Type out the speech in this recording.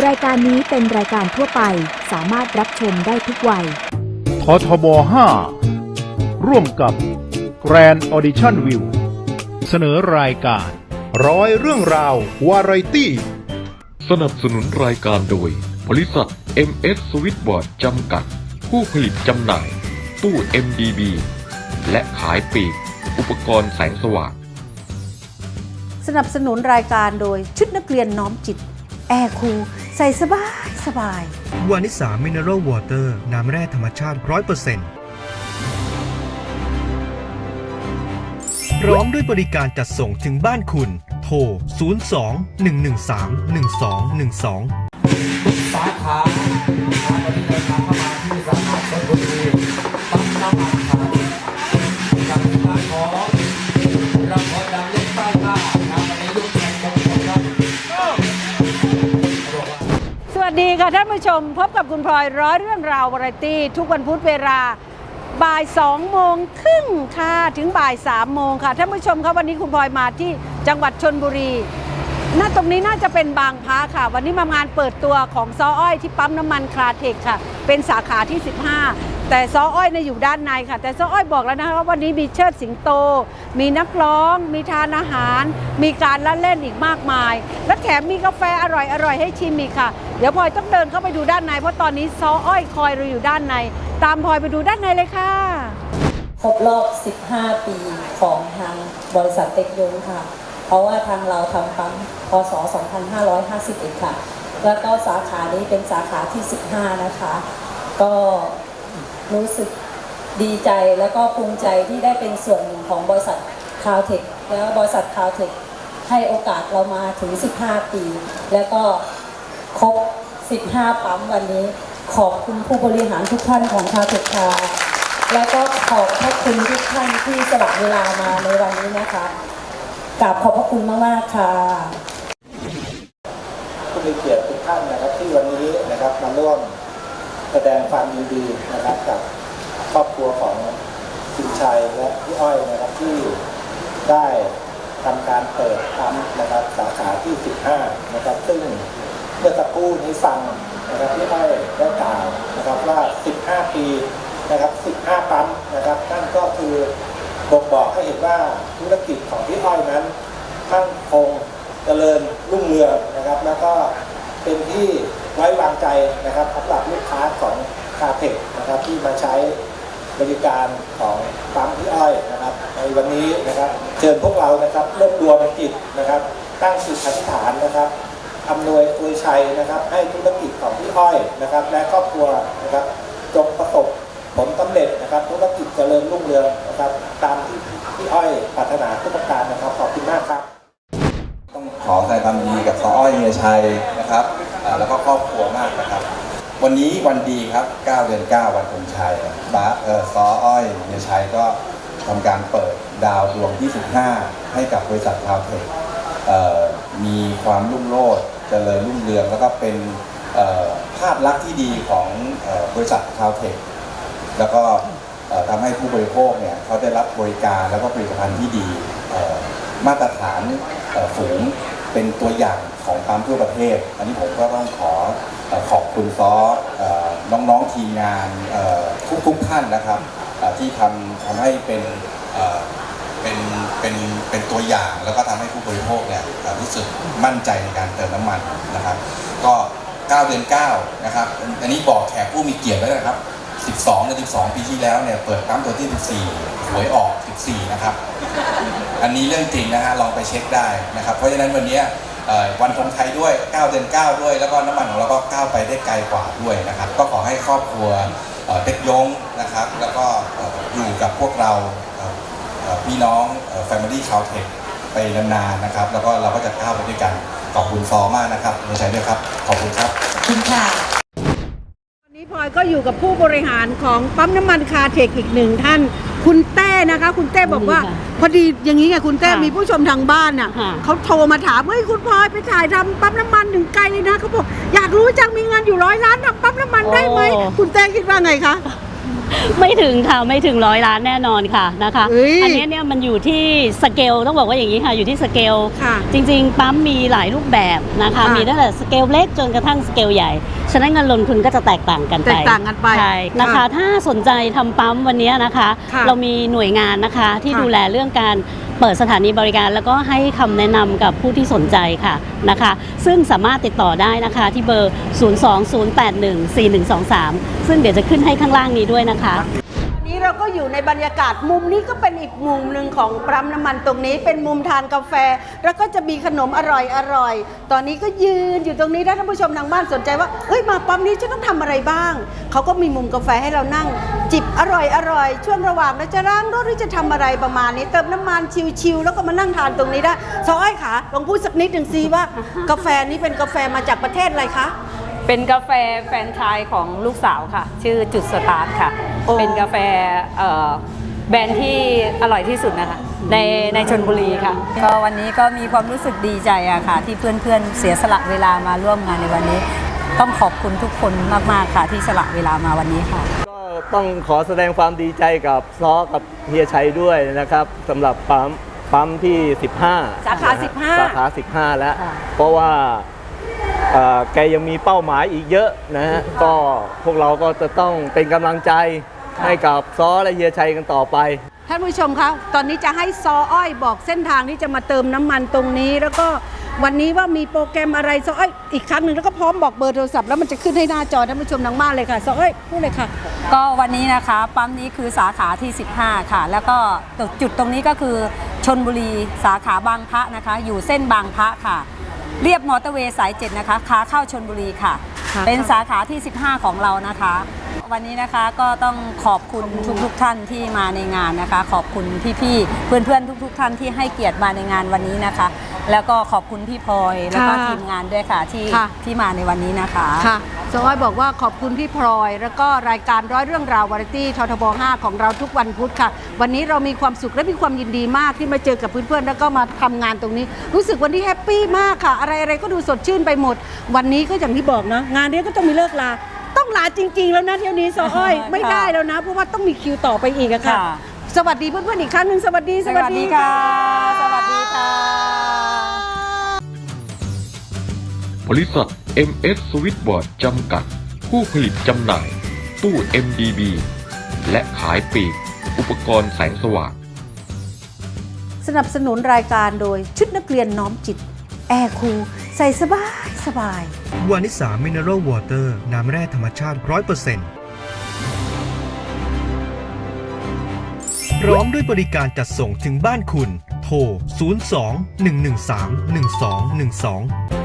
รายการนี้เป็นรายการทั่วไปสามารถรับชมได้ทุกวัย ททบ 5 ร่วมกับ Grand Audition View เสนอรายการ ร้อยเรื่องราว วาไรตี้ สนับสนุนรายการโดย บริษัท MS Switchboard จำกัด ผู้ผลิตจำหน่าย ตู้ MDB และขายปลีก อุปกรณ์แสงสว่าง สนับสนุนรายการโดยชุดนักเรียนน้อมจิต แอร์คูลใส่สบาย สบายวานิสามินเนอรัลวอเตอร์น้ำแร่ธรรมชาติ 100%พร้อมด้วยบริการจัดส่งถึงบ้านคุณ โทร 02 113 1212 สาขา สดีค่ะท่านผู้ชม พบกับคุณพลอยร้อยเรื่องราววาไรตี้ ทุกวันพุธเวลาบ่าย2โมงครึ่งค่ะถึงบ่าย3โมงค่ะท่านผู้ชมครับวันนี้คุณพลอยมาที่จังหวัดชนบุรีน่าตรงนี้น่าจะเป็นบางพระค่ะ วันนี้มางานเปิดตัวของซออ้อยที่ปั๊มน้ำมันคลาเทคค่ะ เป็นสาขาที่ 15 แต่ซออ้อยเนยอยู่ด้านในค่ะ แต่ซออ้อยบอกแล้วนะคะว่าวันนี้มีเชิดสิงโต มีนักร้อง มีทานอาหาร มีการละเล่นอีกมากมาย และแถมมีกาแฟอร่อยๆให้ชิมอีกค่ะ เดี๋ยวพลอยต้องเดินเข้าไปดูด้านใน เพราะตอนนี้ซออ้อยคอยเราอยู่ด้านใน ตามพลอยไปดูด้านในเลยค่ะ ครบรอบ 15 ปีของทางบริษัทเต็กยงค่ะ เพราะว่าทางเราทำปั๊มพศ 2551 ค่ะ แล้วก็สาขานี้เป็นสาขาที่ 15 นะคะ ก็ รู้สึกดีใจแล้วก็ภูมิใจที่ได้เป็นส่วนหนึ่งของบริษัทคาวเทคแล้วบริษัทคาวเทคให้โอกาสเรามาถึง 15 ปี แล้วก็ครบ 15 ปั๊มวันนี้ ขอบคุณผู้บริหารทุกท่านของคาวเทคค่ะแล้วก็ขอบพระคุณทุกท่านที่สละเวลามาในวันนี้นะคะกราบขอบพระคุณมากๆค่ะผู้มีเกียรติทุกท่านนะครับที่วันนี้นะครับมาร่วม แสดงความยินดีนะครับกับครอบครัวของคุณชัยและพี่อ้อยนะครับที่ได้ทำการเปิดปั๊มนะครับสาขาที่ 15 นะครับ ซึ่งเมื่อสักครู่นี้ฟังนะครับพี่อ้อยได้กล่าวนะครับว่า 15 ปีนะครับ 15 ปั๊มนะครับนั่นก็คือบ่งบอกให้เห็นว่าธุรกิจของพี่อ้อยนั้นมั่นคงเจริญรุ่งเรืองนะครับ แล้วก็เป็นที่ ไว้วางใจนะครับสำหรับลูกค้าของคาเทคนะครับที่มาใช้บริการของปั๊มพี่อ้อยนะครับในวันนี้นะครับเชิญพวกเรานะครับรวบรวมจิตนะครับ ตั้งจิตอธิษฐานนะครับอำนวยอวยชัยนะครับ ให้ธุรกิจของพี่อ้อยนะครับ และครอบครัวนะครับจงประสบผลสำเร็จนะครับธุรกิจเจริญรุ่งเรืองนะครับ ตามที่พี่อ้อยปรารถนาทุกประการนะครับขอบคุณมากครับ ต้องขอแสดงความยินดีกับซออ้อยเมียชัยนะครับ แล้วก็ครอบครัวมากนะครับ วันนี้วันดีครับ 9 เดือน 9 วันธงชัยบ้าเออซออ้อยเมียชัยก็ทำการเปิดดาวดวงที่ 15 ให้กับบริษัททาวเทคเออมีความรุ่งโรจน์เจริญรุ่งเรือง แล้วก็เป็นภาพลักษณ์ที่ดีของออบริษัททาวเทคแล้วก็เอ่อทำให้ผู้บริโภคเนี่ยเขาได้รับบริการแล้วก็ผลิตภัณฑ์ที่ดี มาตรฐานสูงเป็นตัวอย่าง ของปั๊มทั่วประเทศ อันนี้ผมก็ต้องขอขอบคุณซอออน้องๆทีมงานทุกๆท่านนะครับ ที่ทำทำให้เป็นเป็นเป็นเป็นตัวอย่างแล้วก็ทำให้ผู้บริโภคเนี่ยรู้สึกมั่นใจในการเติมน้ำมันนะครับ ก็9เดือน9นะครับอันนี้บอกแขกผู้มีเกียรติแล้วนะครับ 12เดือน12 ปีที่แล้วเนี่ยเปิดปั๊มตัวที่ 14หวยออก 14 นะครับ อันนี้เรื่องจริงนะฮะลองไปเช็คได้นะครับ เพราะฉะนั้นวันนี้ วันธงไทยด้วย 9 เดือน 9 ด้วย แล้วก็น้ำมันของเราก็ก้าวไปได้ไกลกว่าด้วยนะครับ ก็ขอให้ครอบครัวเอ่อเต็กยงนะครับ แล้วก็อยู่กับพวกเราพี่น้องแฟมิลี่ชาวเทคไปนานๆนะครับ แล้วก็เราก็จะก้าวไปด้วยกัน ขอบคุณซอมากนะครับเมย์ชัยด้วยครับ ขอบคุณครับคุณค่ะวันนี้พลอยก็อยู่กับผู้บริหารของปั๊มน้ำมันคาเทคอีกหนึ่งท่าน คุณเต้นะคะ คุณเต้บอกว่า พอดีอย่างนี้ไงคุณเต้มีผู้ชมทางบ้านน่ะเขาโทรมาถามเฮ้ยคุณพลอยไปถ่ายทำปั๊มน้ำมันหนึ่งไกลเลยนะเขาบอกอยากรู้จังมีเงินอยู่ร้อยล้านทำปั๊มน้ำมันได้ไหมคุณเต้คิดว่าไงคะ ไม่ถึงค่ะไม่ถึงร้อยล้านแน่นอนค่ะนะคะเอ้ย อันนี้เนี่ยมันอยู่ที่สเกลต้องบอกว่าอย่างนี้ค่ะอยู่ที่สเกล ค่ะ จริงๆ ปั๊มมีหลายรูปแบบนะคะ ค่ะมีตั้งแต่สเกลเล็กจนกระทั่งสเกลใหญ่ ฉะนั้นเงินลงทุนก็จะแตกต่างกันไปแตกต่างกันไปใช่นะคะ ค่ะถ้าสนใจทำปั๊มวันนี้นะคะ ค่ะเรามีหน่วยงานนะคะที่ค่ะดูแลเรื่องการ เปิดสถานีบริการแล้วก็ให้คำแนะนำกับผู้ที่สนใจค่ะนะคะ ซึ่งสามารถติดต่อได้นะคะที่เบอร์ 020814123 ซึ่งเดี๋ยวจะขึ้นให้ข้างล่างนี้ด้วยนะคะวันนี้เราก็อยู่ในบรรยากาศมุมนี้ก็เป็นอีกมุมหนึ่งของปั๊มน้ำมันตรงนี้เป็นมุมทานกาแฟ แล้วก็จะมีขนมอร่อยอร่อย ตอนนี้ก็ยืนอยู่ตรงนี้ถ้าท่านผู้ชมทางบ้านสนใจว่าเอ้ยมาปั๊มนี้จะต้องทำอะไรบ้าง เขาก็มีมุมกาแฟให้เรานั่ง จิบอร่อยอร่อยช่วงระหว่างเราจะล้างรถหรือจะทำอะไรประมาณนี้ เติมน้ำมันชิวๆแล้วก็มานั่งทานตรงนี้ได้ซออ้อยค่ะลองพูดสักนิดหนึ่งสิว่ากาแฟนี้เป็นกาแฟมาจากประเทศอะไรคะเป็นกาแฟแฟรนไชายของลูกสาวค่ะ ชื่อจุดสตาร์ทค่ะโอ้เป็นกาแฟเอ่อแบรนด์ที่อร่อยที่สุดนะคะในในชนบุรีค่ะ ก็วันนี้ก็มีความรู้สึกดีใจอะค่ะ ที่เพื่อนๆเสียสละเวลามาร่วมงานในวันนี้ ต้องขอบคุณทุกคนมากๆค่ะที่สละเวลามาวันนี้ค่ะก็ ต้องขอแสดงความดีใจกับซอกับเฮียชัยด้วยนะครับสำหรับปั๊มปั๊มที่ 15 สาขานะฮะ15 สาขา 15 แล้วเพราะว่าเอ่อแกยังมีเป้าหมายอีกเยอะนะฮะก็พวกเราก็จะต้องเป็นกำลังใจให้กับซอและเฮียชัยกันต่อไป ท่านผู้ชมคะตอนนี้จะให้ซออ้อยบอกเส้นทางที่จะมาเติมน้ำมันตรงนี้ แล้วก็ วันนี้ว่ามีโปรแกรมอะไรซออ้อยอีกครั้งหนึ่งแล้วก็พร้อมบอกเบอร์โทรศัพท์แล้วมันจะขึ้นให้หน้าจอท่านผู้ชมทางบ้านเลยค่ะซออ้อยพูดเลยค่ะ ก็วันนี้นะคะปั๊มนี้คือสาขาที่ 15 ค่ะ แล้วก็จุดตรงนี้ก็คือชนบุรีสาขาบางพระนะคะ อยู่เส้นบางพระค่ะ เรียบมอเตอร์เวย์สาย7นะคะขาเข้าชนบุรีค่ะ ค่ะเป็นสาขาที่ 15 ของเรานะคะ วันนี้นะคะก็ต้องขอบคุณทุกๆท่านที่มาในงานนะคะ ขอบคุณพี่ๆเพื่อนๆทุก ๆ ท่านที่ให้เกียรติมาในงานวันนี้นะคะ แล้วก็ขอบคุณพี่พลอยแล้วก็ค่ะทีมงานด้วยค่ะที่ค่ะ ที่มาในวันนี้นะคะ ค่ะซออ้อยบอกว่าขอบคุณพี่พลอย แล้วก็รายการร้อยเรื่องราววาไรตี้ททบ 5 ของเราทุกวันพุธค่ะ วันนี้เรามีความสุขและมีความยินดีมากที่มาเจอกับเพื่อนๆ แล้วก็มาทำงานตรงนี้ รู้สึกวันนี้แฮปปี้มากค่ะอะไรอะไร ๆ ก็ดูสดชื่นไปหมด วันนี้ก็อย่างที่บอกนะ งานนี้ก็ต้องมีเลิกลา ต้องลาจริง ๆ แล้วนะเที่ยวนี้ซออ้อย ไม่ได้แล้วนะ เพราะว่าต้องมีคิวต่อไปอีกอะค่ะ ค่ะ สวัสดีเพื่อนๆอีกครั้งหนึ่งสวัสดี สวัสดีค่ะ สวัสดีค่ะ บริษัท MS Switchboard จำกัด ผู้ผลิตจำหน่าย ตู้ MDB และขายปลีก อุปกรณ์แสงสว่าง สนับสนุนรายการโดยชุดนักเรียนน้อมจิต แอร์คูลใส่สบายสบายวานิสามินเนอรัลวอเตอร์น้ำแร่ธรรมชาติ 100%พร้อมด้วยบริการจัดส่งถึงบ้านคุณ โทร 02 113 1212